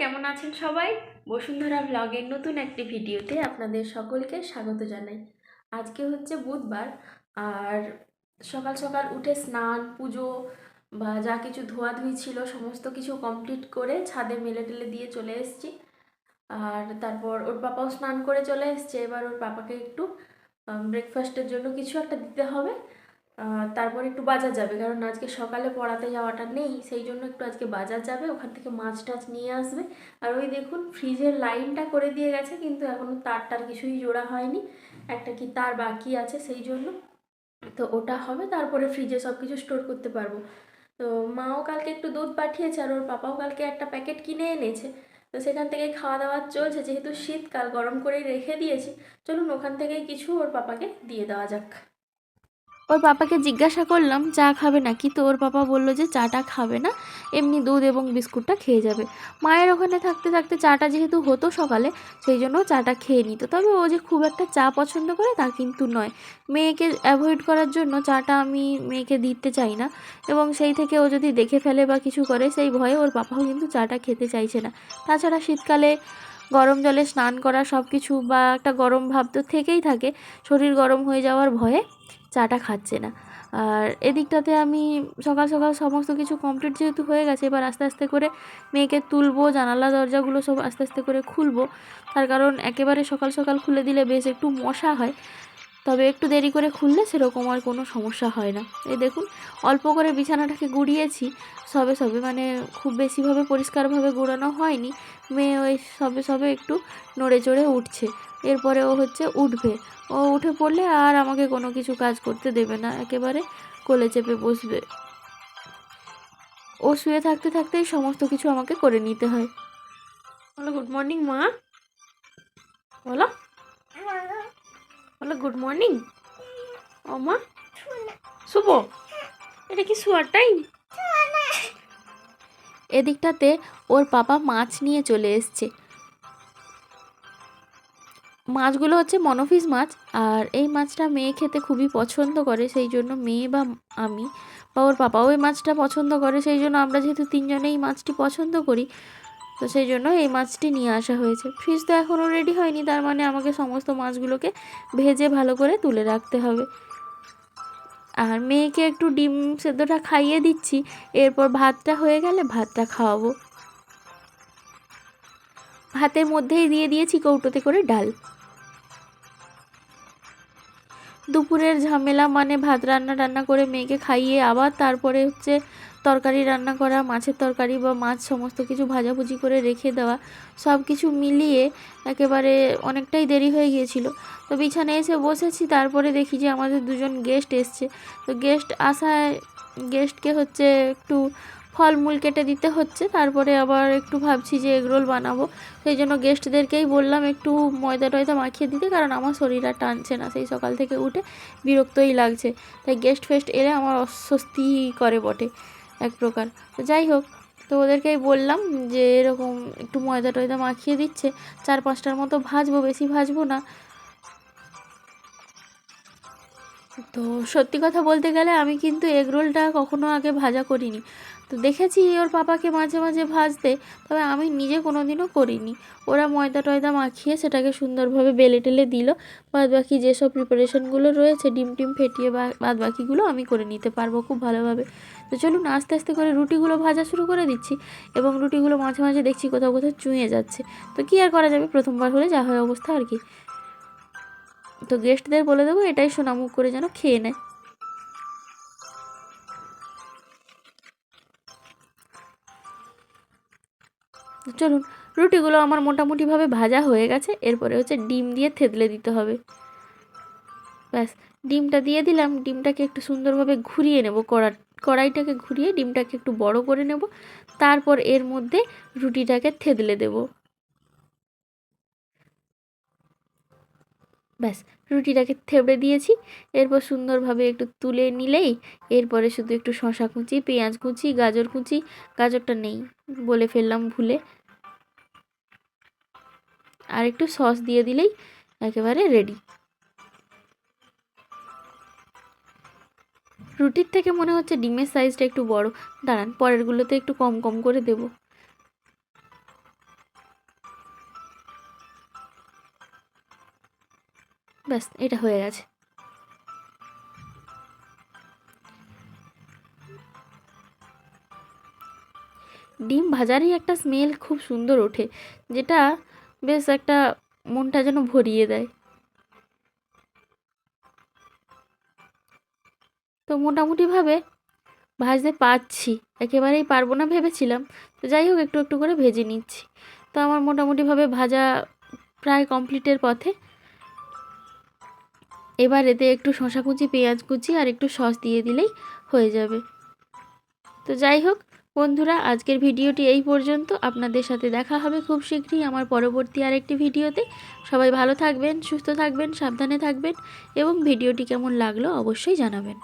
কেমন আছেন সবাই? বসুন্ধরা ব্লগের নতুন একটি ভিডিওতে আপনাদের সকলকে স্বাগত জানাই। আজকে হচ্ছে বুধবার, আর সকাল সকাল উঠে স্নান, পুজো বা যা কিছু ধোয়াধুয়ি ছিল, সমস্ত কিছু কমপ্লিট করে ছাদে মেলে টেলে দিয়ে চলে এসেছি। আর তারপর ওর পাপাও স্নান করে চলে এসছে, এবার ওর পাপাকে একটু ব্রেকফাস্টের জন্য কিছু একটা দিতে হবে। তারপর একটু বাজার যাবে, কারণ আজকে সকালে পড়াতে যাওয়াটা নেই, সেই জন্য একটু আজকে বাজার যাবে, ওখান থেকে মাছ টাছ নিয়ে আসবে। আর ওই দেখুন, ফ্রিজের লাইনটা করে দিয়ে গেছে, কিন্তু এখনও তার টার কিছুই জোড়া হয়নি, একটা কি তার বাকি আছে, সেই জন্য। তো ওটা হবে, তারপরে ফ্রিজে সব কিছু স্টোর করতে পারব। তো মাও কালকে একটু দুধ পাঠিয়েছে, আর ওর পাপাও কালকে একটা প্যাকেট কিনে এনেছে। তো সেখান থেকে খাওয়া দাওয়া চলছে, যেহেতু শীতকাল, গরম করেই রেখে দিয়েছি। চলুন, ওখান থেকেই কিছু ওর পাপাকে দিয়ে দেওয়া যাক। ওর পাপাকে জিজ্ঞাসা করলাম, চা খাবে নাকি? তো ওর পাপা বলল যে, চাটা খাবে না, এমনি দুধ এবং বিস্কুটটা খেয়ে যাবে। মায়ের ওখানে থাকতে থাকতে চাটা যেহেতু হতো সকালে, সেই জন্য চাটা খেয়ে নিত। তবে ও যে খুব একটা চা পছন্দ করে তা কিন্তু নয়। মেয়েকে অ্যাভয়েড করার জন্য চাটা আমি মেয়েকে দিতে চাই না এবং সেই থেকে ও যদি দেখে ফেলে বা কিছু করে, সেই ভয়ে ওর পাপাও কিন্তু চাটা খেতে চাইছে না। তাছাড়া শীতকালে গরম জলে স্নান করা সব কিছু বা একটা গরম ভাব তো থেকেই থাকে। শরীর গরম হয়ে যাওয়ার ভয়ে চাটা খাচ্ছে না। আর এদিকটাতে আমি সকাল সকাল সমস্ত কিছু কমপ্লিট যেহেতু হয়ে গেছে, এবার আস্তে আস্তে করে মেয়েকে তুলবো, জানালা, দরজাগুলো সব আস্তে আস্তে করে খুলবো। তার কারণ একেবারে সকাল সকাল খুলে দিলে বেশ একটু মশা হয়। তবে একটু দেরি করে খুললে সেরকম আর কোনো সমস্যা হয় না। এই দেখুন, অল্প করে বিছানাটাকে গুড়িয়েছি। সবে সবে মানে খুব বেশিভাবে পরিষ্কারভাবে গুড়ানো হয়নি। মেয়ে ওই সবে সবে একটু নড়ে চড়ে উঠছে। এরপরে ও হচ্ছে উঠবে। ও উঠে পড়লে আর আমাকে কোনো কিছু কাজ করতে দেবে না, একেবারে কোলে চেপে বসবে। ও শুয়ে থাকতে থাকতেই সমস্ত কিছু আমাকে করে নিতে হয়। বলো, গুড মর্নিং, মা। বলো। বলো, গুড মর্নিং। ও, মা। শুভ। এটা কি শোয়ার টাইম? এদিকটাতে ওর পাপা মাছ নিয়ে চলে এসছে। মাছগুলো হচ্ছে মনোফিস মাছ, আর এই মাছটা মেয়ে খেতে খুবই পছন্দ করে, সেই জন্য মেয়ে বা আমি বা ওর পাপাও এই মাছটা পছন্দ করে, সেই জন্য আমরা যেহেতু তিনজনে এই মাছটি পছন্দ করি, তো সেই জন্য এই মাছটি নিয়ে আসা হয়েছে। ফ্রিজ তো এখনও রেডি হয়নি, তার মানে আমাকে সমস্ত মাছগুলোকে ভেজে ভালো করে তুলে রাখতে হবে। আর মেয়েকে একটু ডিম সেদ্ধটা খাইয়ে দিচ্ছি, এরপর ভাতটা হয়ে গেলে ভাতটা খাওয়াবো। ভাতের মধ্যেই দিয়ে দিয়েছি কৌটোতে করে ডাল। দুপুরের ঝামেলা মানে ভাত রান্না টান্না করে মেয়েকে খাইয়ে আবার তারপরে হচ্ছে তরকারি রান্না করা, মাছের তরকারি বা মাছ সমস্ত কিছু ভাজাভুজি করে রেখে দেওয়া, সব কিছু মিলিয়ে একেবারে অনেকটাই দেরি হয়ে গিয়েছিল। তো বিছানায় এসে বসেছি, তারপরে দেখি যে আমাদের দুজন গেস্ট এসছে। তো গেস্ট আসায় গেস্টকে হচ্ছে একটু ফলমূল কেটে দিতে হচ্ছে, তারপরে আবার একটু ভাবছি যে এগরোল বানাবো। সেই জন্য গেস্টদেরকেই বললাম একটু ময়দা টয়দা মাখিয়ে দিতে, কারণ আমার শরীর আর টানছে না, সেই সকাল থেকে উঠে বিরক্তই লাগছে। তাই গেস্ট ফেস্ট এলে আমার অস্বস্তি করে বটে এক প্রকার। তো যাই হোক, তো ওদেরকেই বললাম যে এরকম একটু ময়দা টয়দা মাখিয়ে দিচ্ছে, চার পাঁচটার মতো ভাজবো, বেশি ভাজবো না। তো সত্যি কথা বলতে গেলে আমি কিন্তু এগ রোলটা কখনো আগে ভাজা করিনি। তো দেখেছি ওর পাপাকে মাঝে মাঝে ভাজতে, তবে আমি নিজে কোনো দিনও করিনি। ওরা ময়দা টয়দা মাখিয়ে সেটাকে সুন্দরভাবে বেলে টেলে দিল। বাদ বাকি যেসব প্রিপারেশনগুলো রয়েছে, ডিম টিম ফেটিয়ে বাদ বাকিগুলো আমি করে নিতে পারব খুব ভালোভাবে। তো চলুন আস্তে আস্তে করে রুটিগুলো ভাজা শুরু করে দিচ্ছি এবং রুটিগুলো মাঝে মাঝে দেখছি কোথাও কোথাও চুঁয়ে যাচ্ছে। তো কী আর করা যাবে? প্রথমবার হলে যা হয় অবস্থা আর কি। তো গেস্টদের বলে দেবো, এটাই সোনামুখ করে যেন খেয়ে নেয়। চলুন, রুটিগুলো আমার মোটামুটিভাবে ভাজা হয়ে গেছে, এরপরে হচ্ছে ডিম দিয়ে থেতলে দিতে হবে। ব্যাস, ডিমটা দিয়ে দিলাম, ডিমটাকে একটু সুন্দরভাবে ঘুরিয়ে নেব, কড়া, কড়াইটাকে ঘুরিয়ে ডিমটাকে একটু বড় করে নেব, তারপর এর মধ্যে রুটিটাকে থেতলে দেব। ব্যাস, রুটিটাকে থেবড়ে দিয়েছি। এরপর সুন্দরভাবে একটু তুলে নিলেই এরপরে শুধু একটু শশা কুচি, পেঁয়াজ কুচি, গাজর কুচি, গাজরটা নেই বলে ফেললাম ভুলে। আর একটু সস দিয়ে দিলেই একেবারে রেডি রুটির থেকে মনে হচ্ছে ডিমের সাইজটা একটু বড়। দাঁড়ান, পরেরগুলোতে একটু কম কম করে দেব। ব্যাস, এটা হয়ে গেছে। ডিম ভাজারই একটা স্মেল খুব সুন্দর ওঠে, যেটা বেশ একটা মনটা যেন ভরিয়ে দেয়। তো মোটামুটিভাবে ভাজতে পারছি, একেবারেই পারব না ভেবেছিলাম। তো যাই হোক, একটু একটু করে ভেজে নিচ্ছি। তো আমার মোটামুটিভাবে ভাজা প্রায় কমপ্লিটের পথে এবার এতে একটু শশা কুচি, পেঁয়াজ কুচি আর একটু সস দিয়ে দিলেই হয়ে যাবে। তো যাই হোক, বন্ধুরা, আজকের ভিডিওটি এই পর্যন্ত। আপনাদের সাথে দেখা হবে খুব শীঘ্রই আমার পরবর্তী আরেকটি ভিডিওতে। সবাই ভালো থাকবেন, সুস্থ থাকবেন, সাবধানে থাকবেন এবং ভিডিওটি কেমন লাগল অবশ্যই জানাবেন।